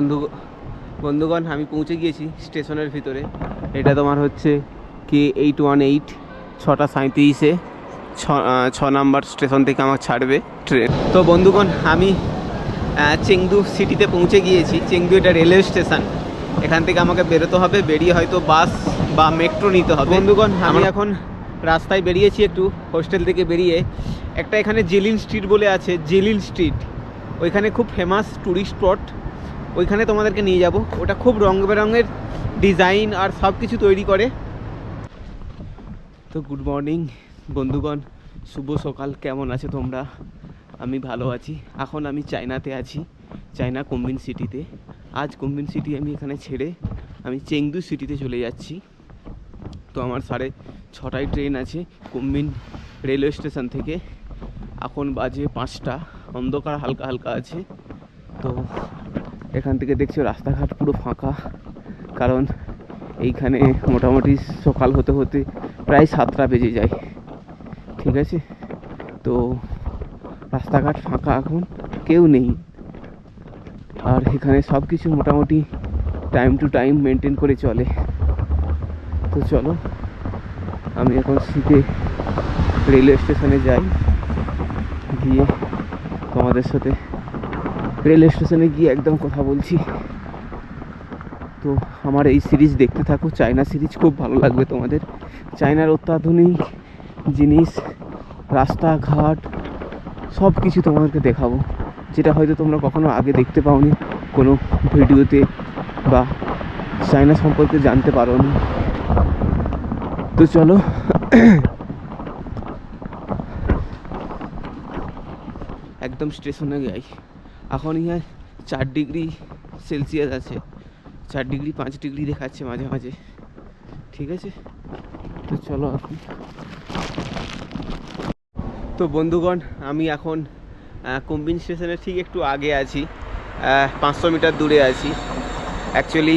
বন্ধু বন্ধুগণ আমি পৌঁছে গিয়েছি স্টেশনের ভিতরে। এটা তোমার হচ্ছে কে এইট ওয়ান এইট ছটা সাঁত্রিশে ছ নাম্বার স্টেশন থেকে আমার ছাড়বে ট্রেন। তো বন্ধুগণ আমি চেংদু সিটিতে পৌঁছে গিয়েছি। চেংদু এটা রেলওয়ে স্টেশন। এখান থেকে আমাকে বেরোতে হবে বেরিয়ে হয়তো বাস বা মেট্রো নিতে হবে। বন্ধুগণ আমি এখন রাস্তায় বেরিয়েছি একটু হোস্টেল থেকে বেরিয়ে। একটা এখানে জেলিন স্ট্রিট বলে আছে জেলিন স্ট্রিট। ওইখানে খুব ফেমাস ট্যুরিস্ট স্পট ওইখানে তোমাদেরকে নিয়ে যাব। ওটা খুব রং বেরঙের ডিজাইন আর সব কিছু তৈরি করে। তো গুড মর্নিং বন্ধুগণ। শুভ সকাল, কেমন আছে তোমরা? আমি ভালো আছি। এখন আমি চায়নাতে আছি, চায়না কুম্বিন সিটিতে। আজ কুম্বিন সিটি আমি এখানে ছেড়ে আমি চেংদু সিটিতে চলে যাচ্ছি। তো আমার সাড়ে ছটায় ট্রেন আছে কুম্বিন রেলওয়ে স্টেশন থেকে। এখন বাজে পাঁচটা, অন্ধকার হালকা হালকা আছে। তো এখান থেকে দেখছ রাস্তাঘাট পুরো ফাঁকা। কারণ এইখানে মোটামুটি সকাল হতে হতে প্রায় সাতটা বেজে যায়। ঠিক আছে? তো রাস্তাঘাট ফাঁকা এখন, কেউ নেই। আর এখানে সব কিছু মোটামুটি টাইম টু টাইম মেনটেন করে চলে। তো চলো, আমি এখন শীতে রেলওয়ে স্টেশনে যাই। গিয়ে তোমাদের সাথে রেলওয়ে স্টেশনে গিয়ে একদম কথা বলছি। তো আমার এই সিরিজ দেখতে থাকো, চায়না সিরিজ খুব ভালো লাগবে তোমাদের। চায়নার অত্যাধুনিক জিনিস, রাস্তাঘাট সব কিছু তোমাদেরকে দেখাবো। যেটা হয়তো তোমরা কখনো আগে দেখতে পাওনি, কোনো ভিডিওতে বা চায়না সম্পর্কে জানতে পারো নি তো চলো। একদম স্টেশনে যাই। এখন ইহা চার ডিগ্রি সেলসিয়াস আছে। চার ডিগ্রি, পাঁচ ডিগ্রি দেখাচ্ছে মাঝে মাঝে। ঠিক আছে? তো চলো এখন। তো বন্ধুগণ, আমি এখন কুম্বিন স্টেশনের ঠিক একটু আগে আছি। পাঁচশো মিটার দূরে আছি। অ্যাকচুয়ালি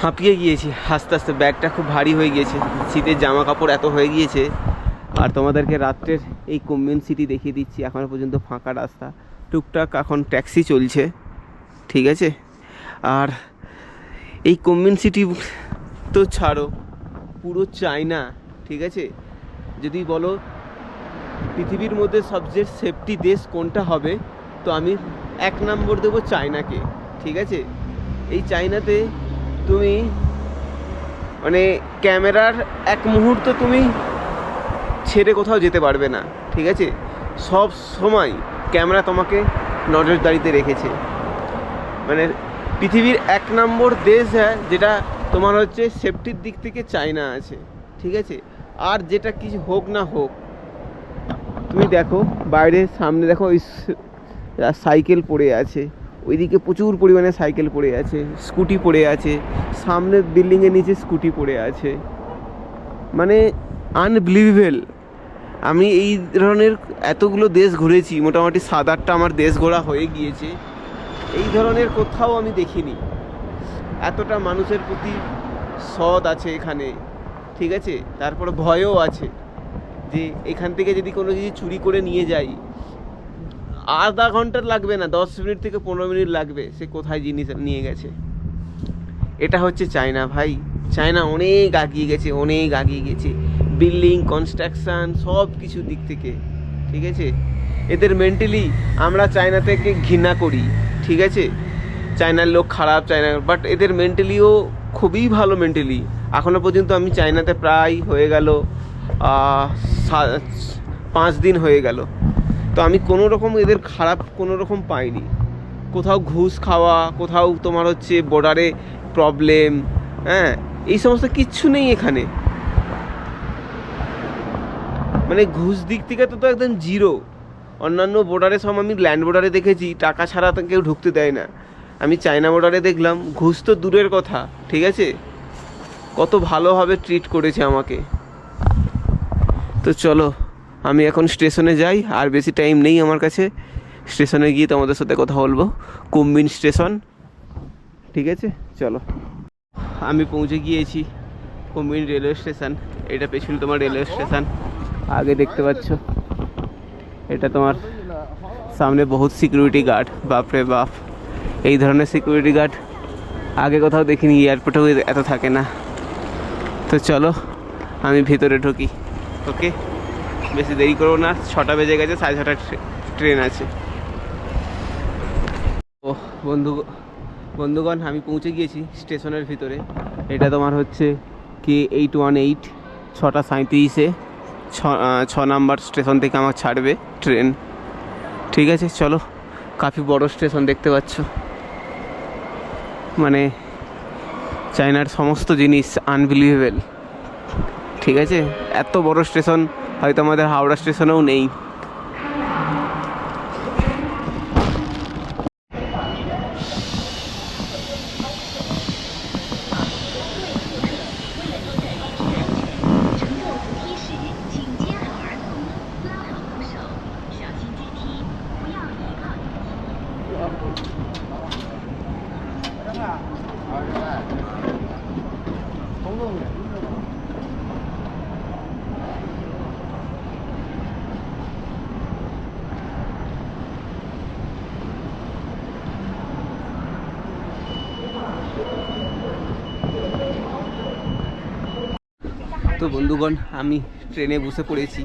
হাঁপিয়ে গিয়েছি। আস্তে আস্তে ব্যাগটা খুব ভারী হয়ে গিয়েছে। শীতের জামা কাপড় এত হয়ে গিয়েছে। আর তোমাদেরকে রাত্রের এই কুম্বিন সিটি দেখিয়ে দিচ্ছি। এখনও পর্যন্ত ফাঁকা রাস্তা। টুকটাক এখন ট্যাক্সি চলছে, ঠিক আছে? আর এই কম্বিন সিটি তো ছাড়ো, পুরো চায়না ঠিক আছে? যদি বলো পৃথিবীর মধ্যে সবচেয়ে সেফটি দেশ কোনটা হবে, তো আমি এক নম্বর দেবো চায়নাকে ঠিক আছে? এই চায়নাতে তুমি মানে ক্যামেরার এক মুহূর্ত তুমি ছেড়ে কোথাও যেতে পারবে না, ঠিক আছে? সব সময় ক্যামেরা তোমাকে নজরদারিতে রেখেছে। মানে পৃথিবীর এক নম্বর দেশ হ্যাঁ যেটা তোমার হচ্ছে সেফটির দিক থেকে চায়না আছে, ঠিক আছে? আর যেটা কিছু হোক না হোক, তুমি দেখো বাইরে সামনে দেখো ওই সাইকেল পড়ে আছে, ওইদিকে প্রচুর পরিমাণে সাইকেল পড়ে আছে, স্কুটি পড়ে আছে, সামনে বিল্ডিংয়ের নিচে স্কুটি পড়ে আছে। মানে আনবিলিভেবল আমি এই ধরনের এতগুলো দেশ ঘুরেছি, মোটামুটি সাত আটটা আমার দেশ ঘোরা হয়ে গিয়েছে। এই ধরনের কোথাও আমি দেখিনি। এতটা মানুষের প্রতি সৎ আছে এখানে, ঠিক আছে? তারপর ভয়ও আছে যে এখান থেকে যদি কোনো কিছু চুরি করে নিয়ে যাই, আধা ঘণ্টা লাগবে না, দশ মিনিট থেকে পনেরো মিনিট লাগবে সে কোথায় জিনিস নিয়ে গেছে। এটা হচ্ছে চায়না ভাই। চায়না অনেক আগিয়ে গেছে, অনেক আগিয়ে গেছে। বিল্ডিং কনস্ট্রাকশন সব কিছু দিক থেকে, ঠিক আছে? এদের মেন্টালি আমরা চায়না থেকে ঘৃণা করি, ঠিক আছে? চায়নার লোক খারাপ চায়না বাট এদের মেন্টালিও খুবই ভালো মেন্টালি এখনও পর্যন্ত আমি চায়নাতে প্রায় হয়ে গেল পাঁচ দিন হয়ে গেল। তো আমি কোনো রকম এদের খারাপ কোনো রকম পাইনি। কোথাও ঘুষ খাওয়া, কোথাও তোমার হচ্ছে বর্ডারে প্রবলেম হ্যাঁ? এই সমস্ত কিচ্ছু নেই এখানে। মানে ঘুষ দিক থেকে তো তো একদম জিরো। অন্যান্য বর্ডারে সব আমি ল্যান্ড বর্ডারে দেখেছি, টাকা ছাড়া তো কেউ ঢুকতে দেয় না। আমি চায়না বর্ডারে দেখলাম, ঘুষ তো দূরের কথা, ঠিক আছে? কত ভালোভাবে ট্রিট করেছে আমাকে। তো চলো, আমি এখন স্টেশনে যাই, আর বেশি টাইম নেই আমার কাছে। স্টেশনে গিয়ে তোমাদের সাথে কথা বলব। কুম্বিন স্টেশন ঠিক আছে? চলো। আমি পৌঁছে গিয়েছি কুম্বিন রেলওয়ে স্টেশন এটা পেছনে তোমার রেলওয়ে স্টেশন আগে দেখতে পাচ্ছ। এটা তোমার সামনে বহুত সিকিউরিটি গার্ড বাপরে বাপ। এই ধরনের সিকিউরিটি গার্ড আগে কোথাও দেখিনি এয়ারপোর্টেও এত থাকে না। তো চলো, আমি ভেতরে ঢুকি। ওকে? বেশি দেরি করব না, ছটা বেজে গেছে, সাড়ে ছটা ট্রেন আছে। ও, বন্ধু, বন্ধুগণ, আমি পৌঁছে গিয়েছি স্টেশনের ভিতরে। এটা তোমার হচ্ছে কে এইট ওয়ান এইট, ছটা সাঁত্রিশে ছ ছ নাম্বার স্টেশন থেকে আমার ছাড়বে ট্রেন। ঠিক আছে, চলো। কাফি বড় স্টেশন দেখতে পাচ্ছ। মানে চায়নার সমস্ত জিনিস আনবিলিভেবল ঠিক আছে? এত বড় স্টেশন, হয়তো আমাদের হাওড়া স্টেশনেও নেই। বন্ধুগণ আমি ট্রেনে বসে পড়েছি।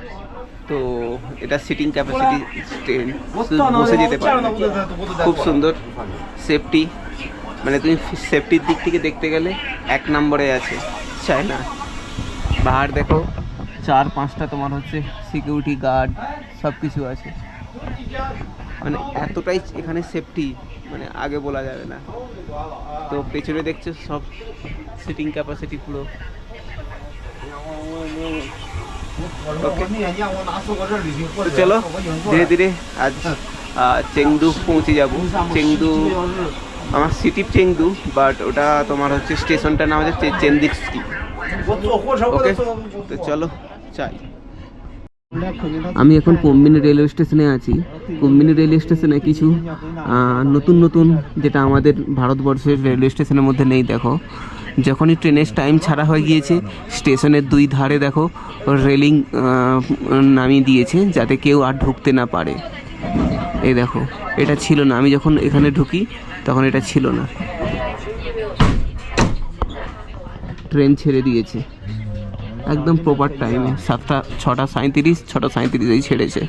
তো এটা সিটিং ক্যাপাসিটি ট্রেন বসে যেতে পারবে। খুব সুন্দর সেফটি মানে তুমি সেফটির দিক থেকে দেখতে গেলে এক নম্বরে আছে চায়না বাহার দেখো চার পাঁচটা তোমার হচ্ছে সিকিউরিটি গার্ড সব কিছু আছে। মানে এতটাই এখানে সেফটি মানে আগে বলা যাবে না। তো পেছনে দেখছ সব সিটিং ক্যাপাসিটি পুরো। চলো ধীরে ধীরে আজ চেংদু পৌঁছে যাব চেংদু আমার সিটি চেংদু বাট ওটা তোমার হচ্ছে স্টেশনটার নাম হচ্ছে চেন্দিক্সকি ওকে তো চলো চাই। আমি এখন কোম্বিনি রেলওয়ে স্টেশনে আছি। কোম্বিনি রেলওয়ে স্টেশনে কিছু নতুন নতুন যেটা আমাদের ভারতবর্ষের রেলওয়ে স্টেশনের মধ্যে নেই দেখো। যখনই ট্রেনের টাইম ছাড়া হয়ে গিয়েছে, স্টেশনের দুই ধারে দেখো রেলিং নামিয়ে দিয়েছে যাতে কেউ আর ঢুকতে না পারে। এই দেখো, এটা ছিল না। আমি যখন এখানে ঢুকি, তখন এটা ছিল না। ট্রেন ছেড়ে দিয়েছে। একদম প্রপার টাইমে সাতটা, ছটা সাঁত্রিশ ছটা সাঁত্রিশেই ছেড়েছে।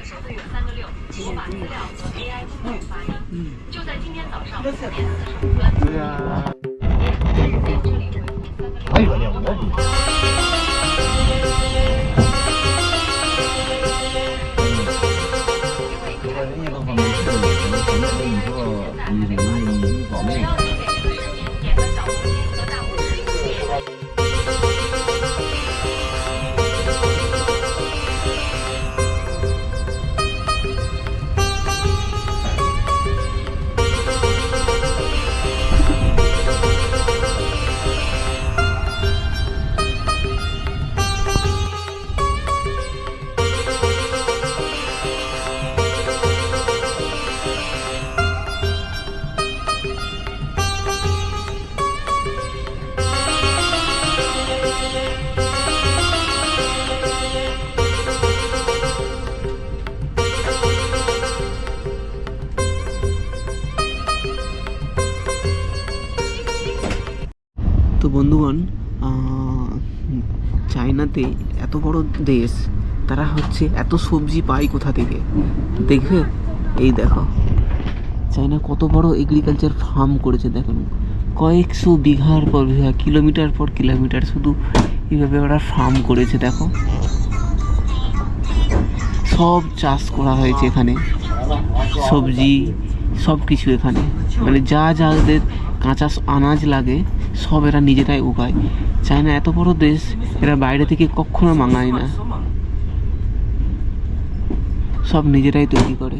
বন্ধুগণ চায়নাতে এত বড় দেশ, তারা হচ্ছে এত সবজি পায় কোথা থেকে? দেখবে? এই দেখো। চায়না কত বড় এগ্রিকালচার ফার্ম করেছে, দেখুন। কয়েকশো বিঘার পর বিঘা কিলোমিটার পর কিলোমিটার শুধু এইভাবে ওরা ফার্ম করেছে, দেখো। সব চাষ করা হয়েছে এখানে। সবজি সব কিছু এখানে। মানে যা যা ওদের কাঁচা আনাজ লাগে, সব এরা নিজেরাই উগায়। চায়না এত বড় দেশ, এরা বাইরে থেকে কখনো মাঙায় না। সব নিজেরাই তৈরি করে।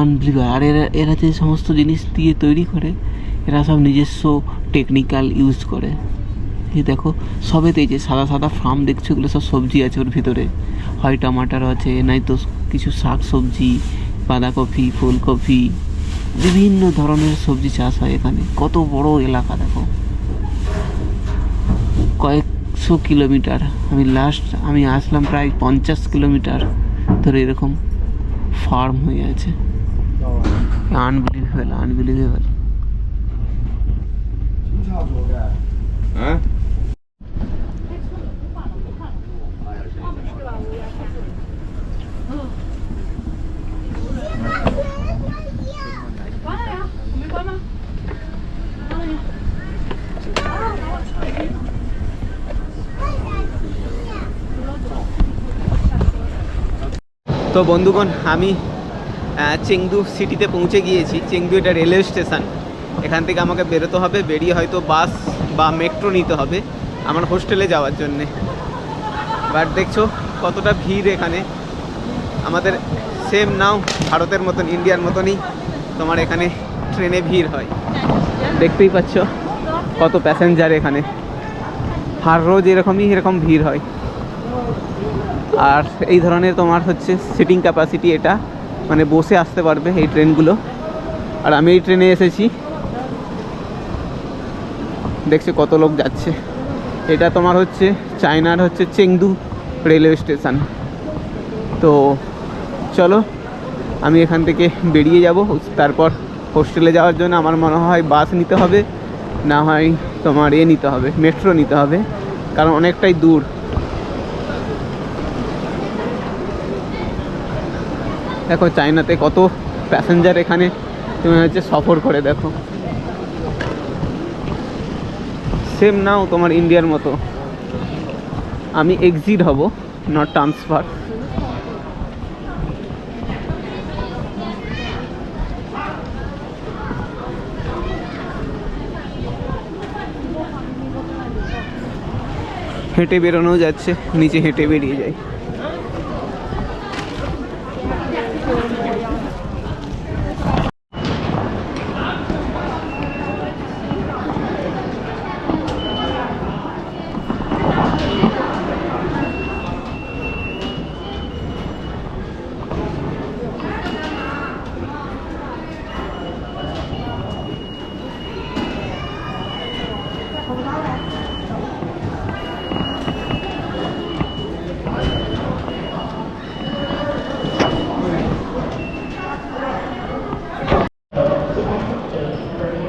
আনবিলিভার আর এরা এরা যে সমস্ত জিনিস দিয়ে তৈরি করে, এরা সব নিজস্ব টেকনিক্যাল ইউজ করে। এই দেখো সবেতে যে সাদা সাদা ফার্ম দেখছ, এগুলো সব সবজি আছে ওর ভিতরে। হয় টমাটার আছে নাই তো কিছু শাক সবজি বাঁধাকপি, ফুলকপি, বিভিন্ন ধরনের সবজি চাষ হয় এখানে। কত বড় এলাকা দেখো। কয়েকশো কিলোমিটার। আমি লাস্ট আমি আসলাম প্রায় পঞ্চাশ কিলোমিটার ধরে এরকম ফার্ম হয়ে আছে। আনবিলিভেবল আনবিলিভেবল হ্যাঁ? তো বন্ধুগণ, আমি চেংদু সিটিতে পৌঁছে গিয়েছি। চেংদু এটা রেলওয়ে স্টেশন। এখান থেকে আমাকে বেরোতে হবে, বেরিয়ে হয়তো বাস বা মেট্রো নিতে হবে আমার হোস্টেলে যাওয়ার জন্যে। বাট দেখছ, কতটা ভিড় এখানে। আমাদের সেম নাও ভারতের মতন, ইন্ডিয়ার মতনই তোমার এখানে ট্রেনে ভিড় হয়। দেখতেই পাচ্ছ, কত প্যাসেঞ্জার এখানে। হার রোজ এরকমই এরকম ভিড় হয়। আর এই ধরনের তোমার হচ্ছে সিটিং ক্যাপাসিটি এটা। মানে বসে আসতে পারবে এই ট্রেনগুলো। আর আমি এই ট্রেনে এসেছি। দেখছে কত লোক যাচ্ছে। এটা তোমার হচ্ছে চায়নার হচ্ছে চেংদু রেলওয়ে স্টেশন। তো চলো, আমি এখান থেকে বেরিয়ে যাব। তারপর হোস্টেলে যাওয়ার জন্য আমার মনে হয় বাস নিতে হবে। না হয় তোমার এ নিতে হবে, মেট্রো নিতে হবে। কারণ অনেকটাই দূর। দেখো চায়নাতে কত প্যাসেঞ্জার এখানে, তুমি হচ্ছে সফর করে দেখো। সেম নাও তোমার ইন্ডিয়ার মতো। আমি এক্সিট হব নট ট্রান্সফার হেঁটে বেরোনো যাচ্ছে, নিচে হেঁটে বেরিয়ে যায়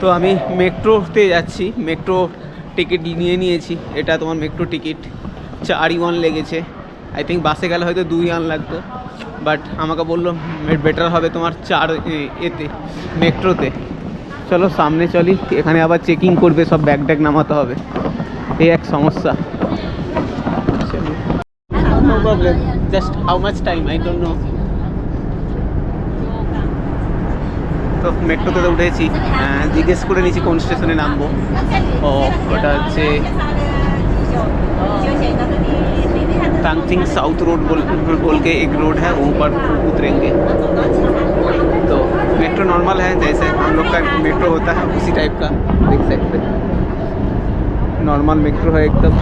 তো আমি মেট্রোতে যাচ্ছি। মেট্রো টিকিট নিয়ে নিয়েছি। এটা তোমার মেট্রো টিকিট। চার ওয়ান লেগেছে। আই থিঙ্ক বাসে গেলে হয়তো দুই ওয়ান লাগতো। বাট আমাকে বলল বেটার হবে তোমার চার এতে, মেট্রোতে। চলো, সামনে চলি। এখানে আবার চেকিং করবে, সব ব্যাগ ট্যাগ নামাতে হবে। এই এক সমস্যা। Just how much time I don't know তো মেট্রোতে তো উঠেছি আহ, জিজ্ঞেস করে নিয়েছি কোন স্টেশনে নামবো ও ওটা হচ্ছে टांगचिंग साउथ रोड बोल बोल के एक रोड है वो पर उतरेंगे तो मेट्रो नॉर्मल है जैसे हम लोग का मेट्रो होता है उसी टाइप का देख सकते हैं नॉर्मल मेट्रो है एकदम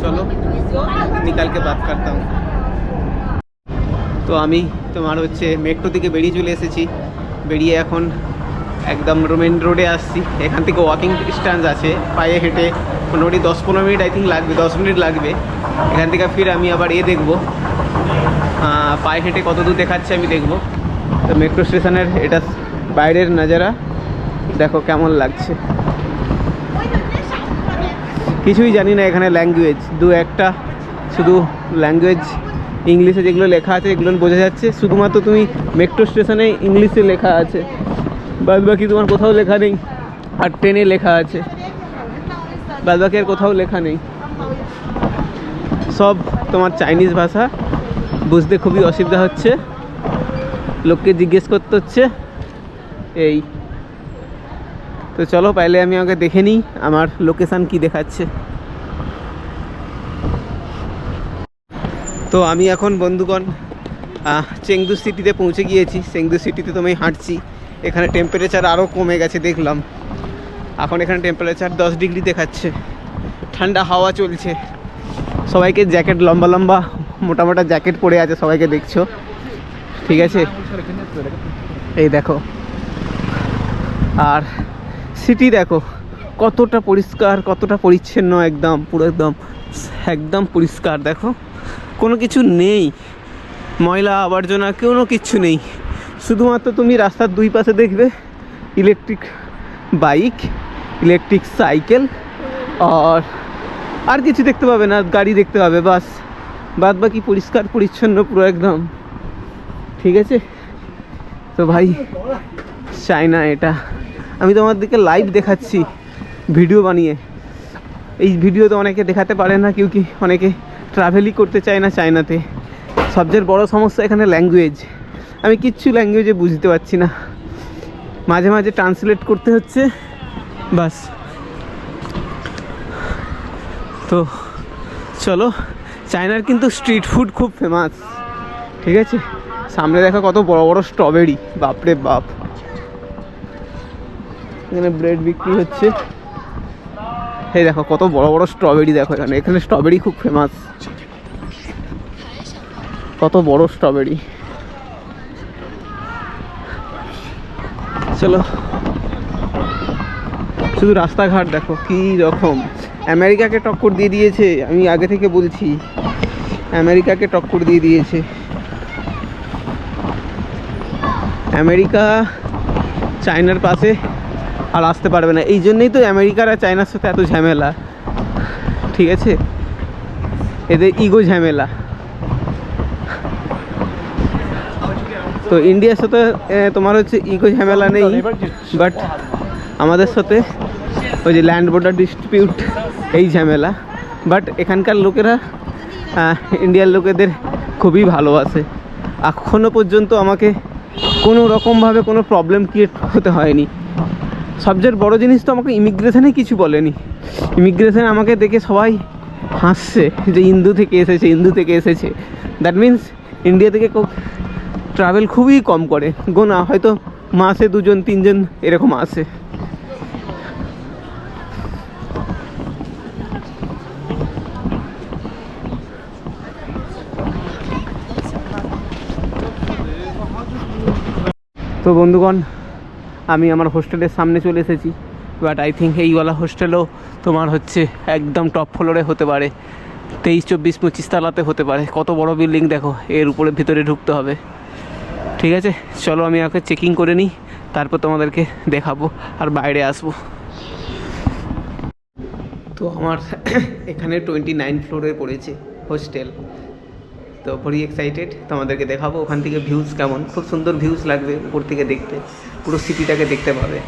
चलो निकल के बात करता हूँ তো আমি তোমার হচ্ছে মেট্রো থেকে বেরিয়ে চলে এসেছি বেরিয়ে এখন একদম মেন রোডে আসছি এখান থেকে ওয়াকিং ডিস্টেন্স আছে পায়ে হেঁটে মোটামুটি দশ পনেরো মিনিট আই থিঙ্ক লাগবে দশ মিনিট লাগবে এখান থেকে ফির আমি আবার এ দেখবো আহ, পায়ে হেঁটে কত দূর দেখাচ্ছে আমি দেখবো তো মেট্রো স্টেশনের এটা বাইরের নজারা দেখো কেমন লাগছে কিছুই জানি না এখানে ল্যাঙ্গুয়েজ দু একটা, শুধু ল্যাঙ্গুয়েজ ইংলিশে যেগুলো লেখা আছে, এগুলো বোঝা যাচ্ছে। শুধুমাত্র তুমি মেট্রো স্টেশনে ইংলিশে লেখা আছে। বাদ বাকি তোমার কোথাও লেখা নেই, আর ট্রেনে লেখা আছে। বাদ বাকি আর কোথাও লেখা নেই। সব তোমার চাইনিজ ভাষা। বুঝতে খুবই অসুবিধা হচ্ছে। লোককে জিজ্ঞেস করতে হচ্ছে। এই। তো চলো, পাইলে আমি আগে দেখে নিই আমার লোকেশান কি দেখাচ্ছে। তো আমি এখন বন্ধুগণ চেংদু সিটিতে পৌঁছে গিয়েছি। চেংদু সিটিতে তো আমি হাঁটছি। এখানে টেম্পারেচার আরও কমে গেছে, দেখলাম। এখন এখানে টেম্পারেচার দশ ডিগ্রি দেখাচ্ছে। ঠান্ডা হাওয়া চলছে। সবাইকে জ্যাকেট লম্বা লম্বা, মোটা মোটা জ্যাকেট পরে আছে, সবাইকে দেখছ। ঠিক আছে? এই দেখো। আর সিটি দেখো। কতটা পরিষ্কার, কতটা পরিচ্ছন্ন একদম, পুরো একদম একদম পরিষ্কার দেখো। কোনো কিছু নেই। ময়লা আবর্জনা, কোনো কিছু নেই। শুধুমাত্র তুমি রাস্তার দুই পাশে দেখবে ইলেকট্রিক বাইক ইলেকট্রিক সাইকেল আর আর কিছু দেখতে পাবে না, গাড়ি দেখতে পাবে, বাস। বাদ বাকি পরিষ্কার, পরিচ্ছন্ন, পুরো একদম। ঠিক আছে? তো ভাই, চায়না এটা। আমি তোমার দিকে লাইভ দেখাচ্ছি ভিডিও বানিয়ে। এই ভিডিও তো অনেকে দেখাতে পারে না, কেউ কি অনেকে ট্রাভেলই করতে চায় না চায়নাতে। সবচেয়ে বড় সমস্যা এখানে ল্যাঙ্গুয়েজ আমি কিচ্ছু ল্যাঙ্গুয়েজে বুঝতে পারছি না। মাঝে মাঝে ট্রান্সলেট করতে হচ্ছে, বাস। তো চলো, চায়নার কিন্তু স্ট্রিট ফুড খুব ফেমাস ঠিক আছে? সামনে দেখা কত বড় বড় স্ট্রবেরি বাপরে বাপ। এখানে ব্রেড বিক্রি হচ্ছে। এই দেখো, কত বড় বড় স্ট্রবেরি দেখো এখানে। এখানে স্ট্রবেরি খুব ফেমাস কত বড় স্ট্রবেরি চলো। শুধু রাস্তাঘাট দেখো, কি রকম। আমেরিকাকে টক্কর দিয়ে দিয়েছে, আমি আগে থেকে বলছি। আমেরিকাকে টক্কর দিয়ে দিয়েছে। আমেরিকা, চায়নার পাশে। আর আসতে পারবে না। এই জন্যেই তো আমেরিকার আর চায়নার সাথে এত ঝামেলা। ঠিক আছে? এদের ইগো ঝামেলা। তো ইন্ডিয়ার সাথে তোমার হচ্ছে ইগো ঝামেলা নেই বাট আমাদের সাথে ওই যে ল্যান্ড বর্ডার ডিস্ট্রিবিউট এই ঝামেলা। বাট এখানকার লোকেরা ইন্ডিয়ার লোকেদের খুবই ভালোবাসে। এখনও পর্যন্ত আমাকে কোনো রকমভাবে কোনো প্রবলেম ক্রিয়েট হতে হয়নি। সবচেয়ে বড় জিনিস তো আমাকে ইমিগ্রেশনে কিছু বলেনি। ইমিগ্রেশন আমাকে দেখে সবাই হাসছে যে ইন্দু থেকে এসেছে, ইন্দু থেকে এসেছে। দ্যাট মিন্স ইন্ডিয়া থেকে ট্রাভেল খুবই কম করে। গোনা হয়তো মাসে দুজন, তিনজন এরকম আসে। তো বন্ধুগণ আমি আমার হোস্টেলের সামনে চলে এসেছি। বাট আই থিঙ্ক এইওয়ালা হোস্টেলও তোমার হচ্ছে একদম টপ ফ্লোরে হতে পারে। তেইশ, চব্বিশ, পঁচিশ তালাতে হতে পারে। কত বড় বিল্ডিং দেখো, এর উপরে ভিতরে ঢুকতে হবে। ঠিক আছে? চলো আমি আগে চেকিং করে নিই, তারপর তোমাদেরকে দেখাবো আর বাইরে আসব। তো আমার এখানে টোয়েন্টি নাইন ফ্লোরে পড়েছে হোস্টেল তো ভেরি এক্সাইটেড তোমাদেরকে দেখাবো। ওখান থেকে ভিউজ কেমন? খুব সুন্দর ভিউজ লাগবে উপর থেকে দেখতে। পুরো সিটিটাকে দেখতে পাবে।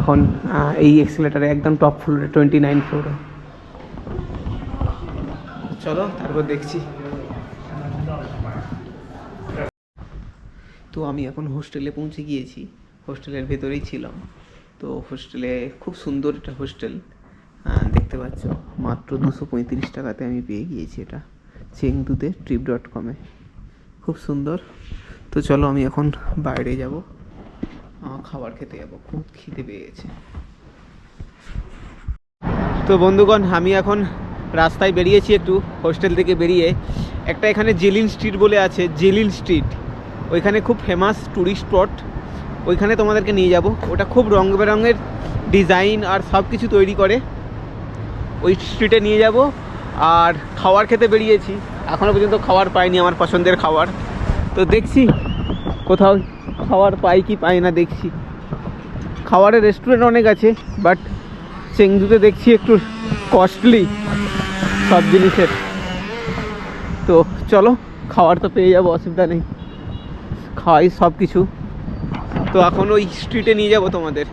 এখন এই এক্সিলেটারে একদম টপ ফ্লোরে টোয়েন্টি নাইন ফ্লোরে চলো, তারপর দেখছি। তো আমি এখন হোস্টেলে পৌঁছে গিয়েছি। হোস্টেলের ভেতরেই ছিলাম। তো হোস্টেলে খুব সুন্দর একটা হোস্টেল দেখতে পাচ্ছ। মাত্র দুশো পঁয়ত্রিশ টাকাতে আমি পেয়ে গিয়েছি এটা। চেংদুতে ট্রিপ ডট কমে খুব সুন্দর। তো চলো, আমি এখন বাইরে যাব। খাবার খেতে যাব। খুব খিদে পেয়ে গেছে তো বন্ধুগণ, আমি এখন রাস্তায় বেরিয়েছি একটু, হোস্টেল থেকে বেরিয়ে। একটা এখানে জেলিন স্ট্রিট বলে আছে, জেলিন স্ট্রিট। ওইখানে খুব ফেমাস ট্যুরিস্ট স্পট ওইখানে তোমাদেরকে নিয়ে যাব। ওটা খুব রং বেরঙের ডিজাইন আর সব কিছু তৈরি করে। ওই স্ট্রিটে নিয়ে যাব। আর খাবার খেতে বেরিয়েছি। এখনও পর্যন্ত খাবার পাইনি আমার পছন্দের খাবার তো দেখছি কোথাও খাবার পাই কি পাই না দেখছি। খাওয়ারের রেস্টুরেন্ট অনেক আছে বাট চেংদুতে দেখছি একটু কস্টলি সব জিনিসের। তো চলো, খাওয়ার তো পেয়ে যাব, অসুবিধা নেই। খাওয়াই সব কিছু তো এখন ওই স্ট্রিটে নিয়ে যাব তোমাদের।